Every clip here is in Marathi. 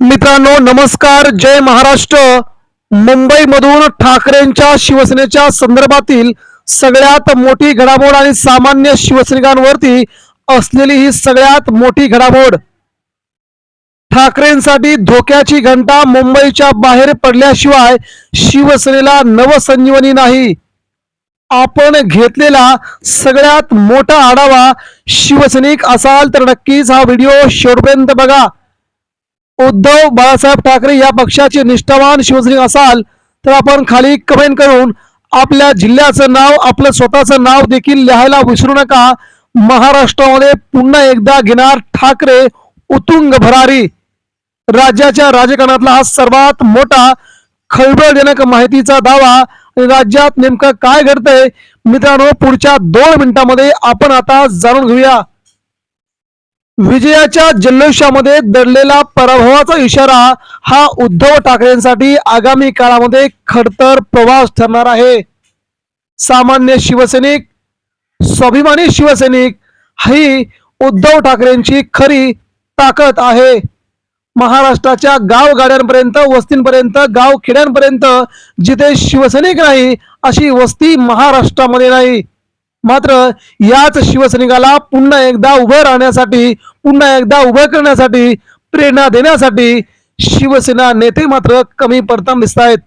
मित्रांनो नमस्कार. जय महाराष्ट्र. मुंबईमधून ठाकरेंच्या शिवसेनेच्या संदर्भातील सगळ्यात मोठी घडामोड आणि सामान्य शिवसैनिकांवरती असलेली ही सगळ्यात मोठी घडामोड. ठाकरेंसाठी धोक्याची घंटा मुंबईच्या बाहेर पडल्याशिवाय शिवसेनेला नवसंजीवनी नाही. आपण घेतलेला सगळ्यात मोठा आढावा शिवसैनिक असाल तर नक्कीच हा व्हिडिओ शेवटपर्यंत बघा. उद्धव बाळासाहेब ठाकरे या पक्षाचे निष्ठावान शिवसैनिक असाल तर आपण खाली कमेंट करून आपल्या जिल्ह्याचं नाव आपलं स्वतःचं नाव देखील लिहायला विसरू नका. महाराष्ट्रामध्ये पुन्हा एकदा घेणार ठाकरे उतुंग भरारी. राज्याच्या राजकारणातला हा सर्वात मोठा खळबळजनक माहितीचा दावा राज्यात नेमकं काय घडतंय मित्रांनो पुढच्या दोन मिनिटांमध्ये आपण आता जाणून घेऊया. विजयाच्या जल्लोषामध्ये दडलेला पराभवाचा इशारा हा उद्धव ठाकरेंसाठी आगामी काळामध्ये खडतर प्रवास ठरणार आहे. सामान्य शिवसैनिक स्वाभिमानी शिवसैनिक ही उद्धव ठाकरेंची खरी ताकद आहे. महाराष्ट्राच्या गावगाड्यांपर्यंत वस्तींपर्यंत गाव खेड्यांपर्यंत जिथे शिवसैनिक नाही अशी वस्ती महाराष्ट्रामध्ये नाही. मात्र याच शिवसैनिकाला पुन्हा एकदा उभं राहण्यासाठी पुन्हा एकदा उभं करण्यासाठी प्रेरणा देण्यासाठी शिवसेना नेते मात्र कमी पडताना दिसत आहेत.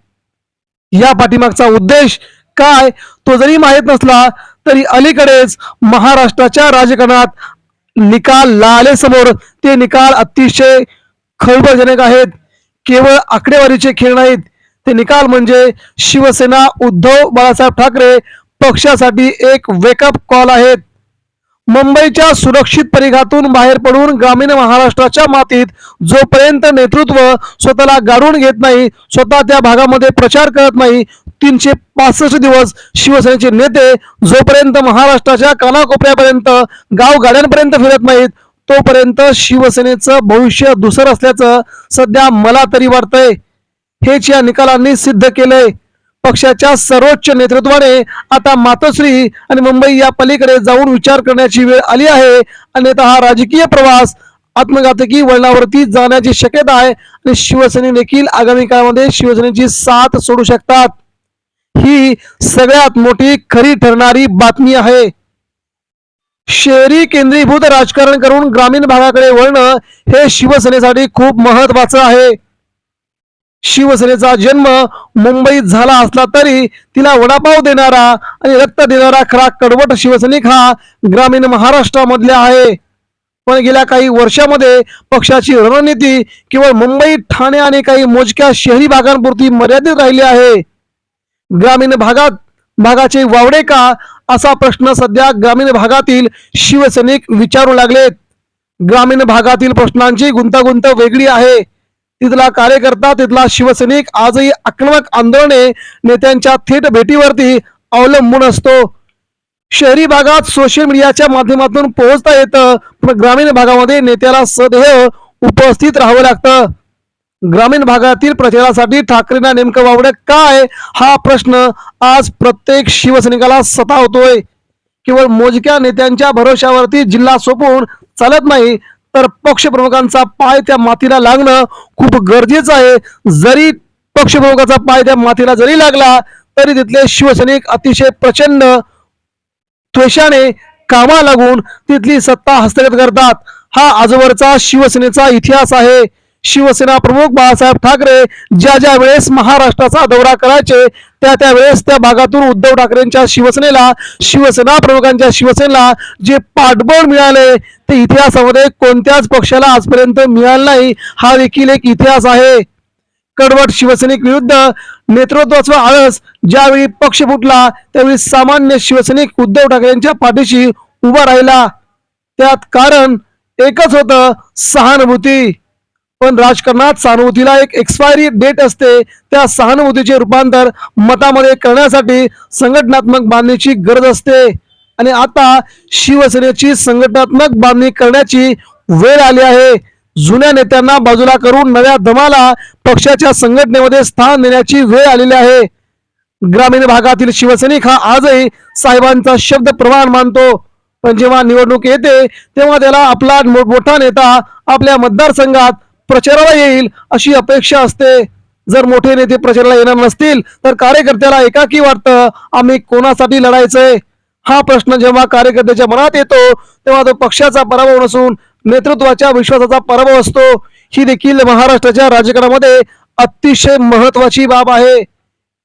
या पाठीमागचा उद्देश काय? तो जरी माहीत नसला तरी अलीकडेच महाराष्ट्राच्या राजकारणात निकाल लाले समोर ते निकाल अतिशय खळबळजनक आहेत. केवळ आकडेवारीचे खेळ नाहीत ते निकाल म्हणजे शिवसेना उद्धव बाळासाहेब ठाकरे पक्षासाठी एक वेकअप कॉल आहेत मुंबईच्या सुरक्षित परिघातून बाहेर पडून ग्रामीण महाराष्ट्राच्या मातीत जोपर्यंत नेतृत्व स्वतःला गाडून घेत नाही स्वतः त्या भागामध्ये प्रचार करत नाही तीनशे पासष्ट दिवस शिवसेनेचे नेते जोपर्यंत महाराष्ट्राच्या कानाकोपऱ्यापर्यंत गावगाड्यांपर्यंत फिरत नाहीत तोपर्यंत शिवसेनेचं भविष्य दुसर असल्याचं सध्या मला तरी वाटतंय. हेच या निकालांनी सिद्ध केलंय. पक्षाच्या सर्वोच्च नेतृत्वाने आता मातोश्री आणि मुंबई या पलीकडे जाऊन विचार करण्याची वेळ आली आहे. अन्यथा हा राजकीय प्रवास आत्मघातकी वळणावरती जाण्याची शक्यता आहे आणि शिवसेने देखील आगामी काळामध्ये शिवसेनेची साथ सोडू शकतात. ही सगळ्यात मोठी खरी ठरणारी बातमी आहे. शहरी केंद्रीभूत राजकारण करून ग्रामीण भागाकडे वळणं हे शिवसेनेसाठी खूप महत्वाचं आहे. शिवसेनेचा जन्म मुंबईत झाला असला तरी तिला वडापाव देणारा आणि रक्त देणारा खरा कडवट शिवसैनिक हा ग्रामीण महाराष्ट्रामधला आहे. पण गेल्या काही वर्षामध्ये पक्षाची रणनीती केवळ मुंबई ठाणे आणि काही मोजक्या शहरी भागांपुरती मर्यादित राहिली आहे. ग्रामीण भागात भागाचे वावडे का? असा प्रश्न सध्या ग्रामीण भागातील शिवसैनिक विचारू लागलेत. ग्रामीण भागातील प्रश्नांची गुंतागुंत वेगळी आहे. तिथला कार्यकर्ता तिथला शिवसैनिक आजही आक्रमक आंदोलने नेत्यांच्या थेट भेटीवरती अवलंबून असतो. शहरी भागात सोशल मीडियाच्या माध्यमातून पोहोचता येतं पण ग्रामीण भागामध्ये नेत्याला सदैव उपस्थित राहावं लागतं. ग्रामीण भागातील प्रचारासाठी ठाकरेंना नेमकं वावडं काय हा प्रश्न आज प्रत्येक शिवसैनिकाला सतावतोय. केवळ मोजक्या नेत्यांच्या भरोश्यावरती जिल्हा सोपून चालत नाही तर पक्षप्रमुखांचा पाय त्या मातीला लागणं खूप गरजेचं आहे. जरी पक्षप्रमुखाचा पाय त्या मातीला जरी लागला तरी तिथले शिवसैनिक अतिशय प्रचंड त्वेषाने कामा लागून तिथली सत्ता हस्तगत करतात. हा आजवरचा शिवसेनेचा इतिहास आहे. शिवसेना प्रमुख बाळासाहेब ठाकरे ज्या ज्या वेळेस महाराष्ट्राचा दौरा करायचे त्या त्या वेळेस त्या भागातून उद्धव ठाकरेंच्या शिवसेनेला शिवसेना प्रमुखांच्या शिवसेनेला जे पाठबळ मिळाले ते इतिहासामध्ये कोणत्याच पक्षाला आजपर्यंत मिळालं नाही. हा देखील एक इतिहास आहे. कडवट शिवसैनिक विरुद्ध नेतृत्वाचा आळस ज्यावेळी पक्ष फुटला त्यावेळी सामान्य शिवसैनिक उद्धव ठाकरेंच्या पाठीशी उभा राहिला. त्यात कारण एकच होतं सहानुभूती. पण राजकारणात सहानुभूतीला एक एक्सपायरी डेट असते. त्या सहानुभूतीचे रूपांतर मतामध्ये करण्यासाठी संघटनात्मक बांधणीची गरज असते. आणि आता शिवसेनेची संघटनात्मक बांधणी करण्याची वेळ आली आहे. जुन्या नेत्यांना बाजूला करून नव्या दमाला पक्षाच्या संघटनेमध्ये स्थान देण्याची वेळ आलेली आहे. ग्रामीण भागातील शिवसैनिक हा आजही साहेबांचा शब्द प्रमाण मानतो. पण जेव्हा निवडणूक येते तेव्हा त्याला आपला मोठा नेता आपल्या मतदारसंघात प्रचाराला येईल अशी अपेक्षा असते. जर मोठे नेते प्रचाराला येणार नसतील तर कार्यकर्त्याला एकाकी वाटतं आम्ही कोणासाठी लढायचंय? हा प्रश्न जेव्हा कार्यकर्त्याच्या मनात येतो तेव्हा तो पक्षाचा पराभव नसून नेतृत्वाच्या विश्वासाचा पराभव असतो. ही देखील महाराष्ट्राच्या राजकारणामध्ये अतिशय महत्वाची बाब आहे.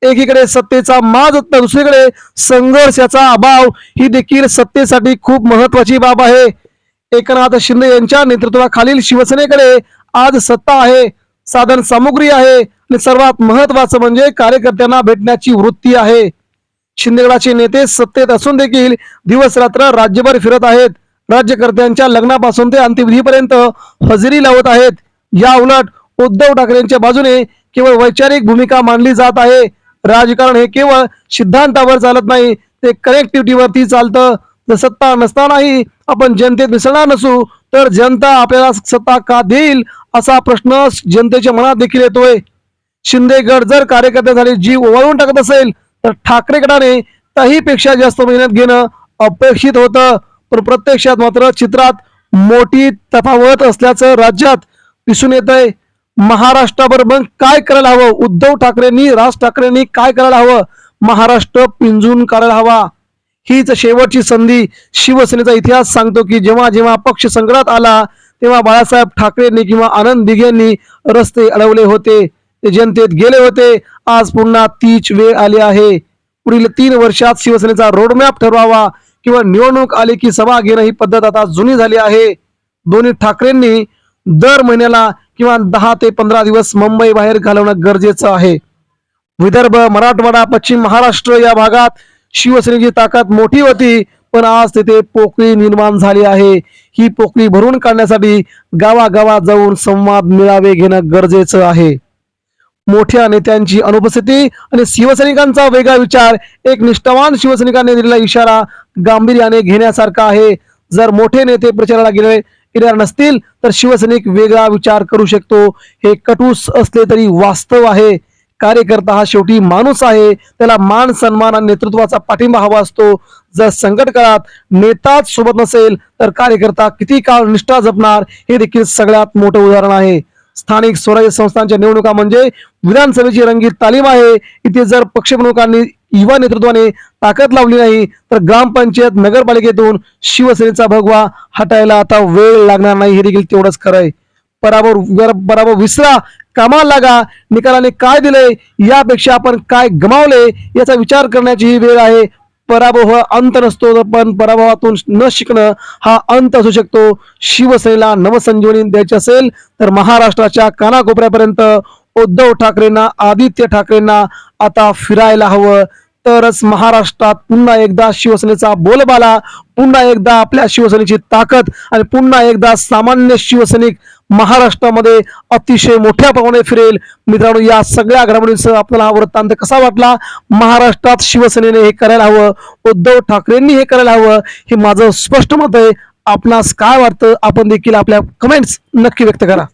एकीकडे सत्तेचा माज तर दुसरीकडे संघर्षाचा अभाव ही देखील सत्तेसाठी खूप महत्वाची बाब आहे. एकनाथ शिंदे यांच्या नेतृत्वाखालील शिवसेनेकडे आज सत्ता आहे. साधन सामुग्री आहे. आणि सर्वात महत्वाचं म्हणजे कार्यकर्त्यांना भेटण्याची वृत्ती आहे. शिंदेगडाचे नेते सत्तेत असून देखील दिवस रात्र राज्यभर फिरत आहेत. राज्यकर्त्यांच्या लग्नापासून ते अंत्यविधीपर्यंत हजेरी लावत आहेत. या उलट उद्धव ठाकरेंच्या बाजूने केवळ वैचारिक भूमिका मांडली जात आहे. राजकारण हे केवळ सिद्धांतावर चालत नाही ते कनेक्टिव्हिटीवरती चालतं. जर सत्ता नसतानाही आपण जनतेत मिसळणार नसू तर जनता आपल्याला सत्ता का देईल असा प्रश्न जनतेच्या मनात देखील येतोय. शिंदेगड जर कार्यकर्त्यांसाठी जीव ओवाळून टाकत असेल तर ठाकरे गटाने त्याहीपेक्षा जास्त मेहनत घेणं अपेक्षित होतं. पण प्रत्यक्षात मात्र चित्रात मोठी तफावत असल्याचं राज्यात दिसून येत आहे महाराष्ट्राबरोबर काय करायला हवं? उद्धव ठाकरेंनी राज ठाकरेंनी काय करायला हवं? महाराष्ट्र पिंजून काढायला हवा. हीच शेवटची संधी शिवसेनेचा इतिहास सांगतो की जेव्हा जेव्हा पक्ष संकटात आला तेव्हा बाळासाहेब ठाकरेंनी किंवा आनंद दिघेंनी रस्ते अडवले होते. ते जनतेत गेले होते. आज पुन्हा तीच वेळ आली आहे. पुढील तीन वर्षात शिवसेनेचा रोडमॅप ठरवावा किंवा निवडणूक आली की सभा घेणं ही पद्धत आता जुनी झाली आहे. दोन्ही ठाकरेंनी दर महिन्याला किंवा दहा ते पंधरा दिवस मुंबई बाहेर घालवणं गरजेचं आहे. विदर्भ मराठवाडा पश्चिम महाराष्ट्र या भागात शिवसेनेची ताकद मोठी होती पण आज तिथे पोकळी निर्माण झाली आहे. ही पोकळी भरून काढण्यासाठी गावागावात जाऊन संवाद मिळावे घेणं गरजेचं आहे. मोठ्या नेत्यांची अनुपस्थिती आणि शिवसैनिकांचा वेगळा विचार एक निष्ठावान शिवसैनिकांनी दिलेला इशारा गांभीर्याने घेण्यासारखा आहे. जर मोठे नेते प्रचाराला गेले येणार नसतील तर शिवसैनिक वेगळा विचार करू शकतो. हे कटूस असले तरी वास्तव आहे. कार्यकर्ता हा शेवटी माणूस आहे. त्याला मान सन्मान आणि नेतृत्वाचा पाठिंबा हवा असतो. जर संकट काळात नेताच सोबत नसेल तर कार्यकर्ता किती काळ निष्ठा जपणार हे देखील सगळ्यात मोठं उदाहरण आहे. स्थानिक स्वराज्य संस्थांच्या निवडणुका म्हणजे विधानसभेची रंगीत तालीम आहे. इथे जर पक्षप्रमुखांनी युवा नेतृत्वाने ताकद लावली नाही तर ग्रामपंचायत नगरपालिकेतून शिवसेनेचा भगवा हटायला आता वेळ लागणार नाही हे देखील तेवढंच खरं आहे. बराबर बराबर विसरा कामाला लागा निकालाने काय दिले यापेक्षा आपण काय गमावले याचा विचार करण्याची ही वेळ आहे. पराभव हा अंत नसतो पण पराभवातून न शिकणं हा अंत असू शकतो. शिवसेनेला नवसंजीवनी द्यायची असेल तर महाराष्ट्राच्या कानाकोपऱ्यापर्यंत उद्धव ठाकरेंना आदित्य ठाकरेंना आता फिरायला हवं. तरच महाराष्ट्रात पुन्हा एकदा शिवसेनेचा बोलबाला पुन्हा एकदा आपल्या शिवसेनेची ताकद आणि पुन्हा एकदा सामान्य शिवसैनिक महाराष्ट्रामध्ये अतिशय मोठ्या प्रमाणात फिरेल. मित्रांनो या सगळ्या घडामोडींसह आपल्याला हा वृत्तांत कसा वाटला? महाराष्ट्रात शिवसेनेने हे करायला हवं उद्धव ठाकरेंनी हे करायला हवं हे माझं स्पष्ट मत आहे. आपणास काय वाटतं? आपण देखील आपल्या कमेंट्स नक्की व्यक्त करा.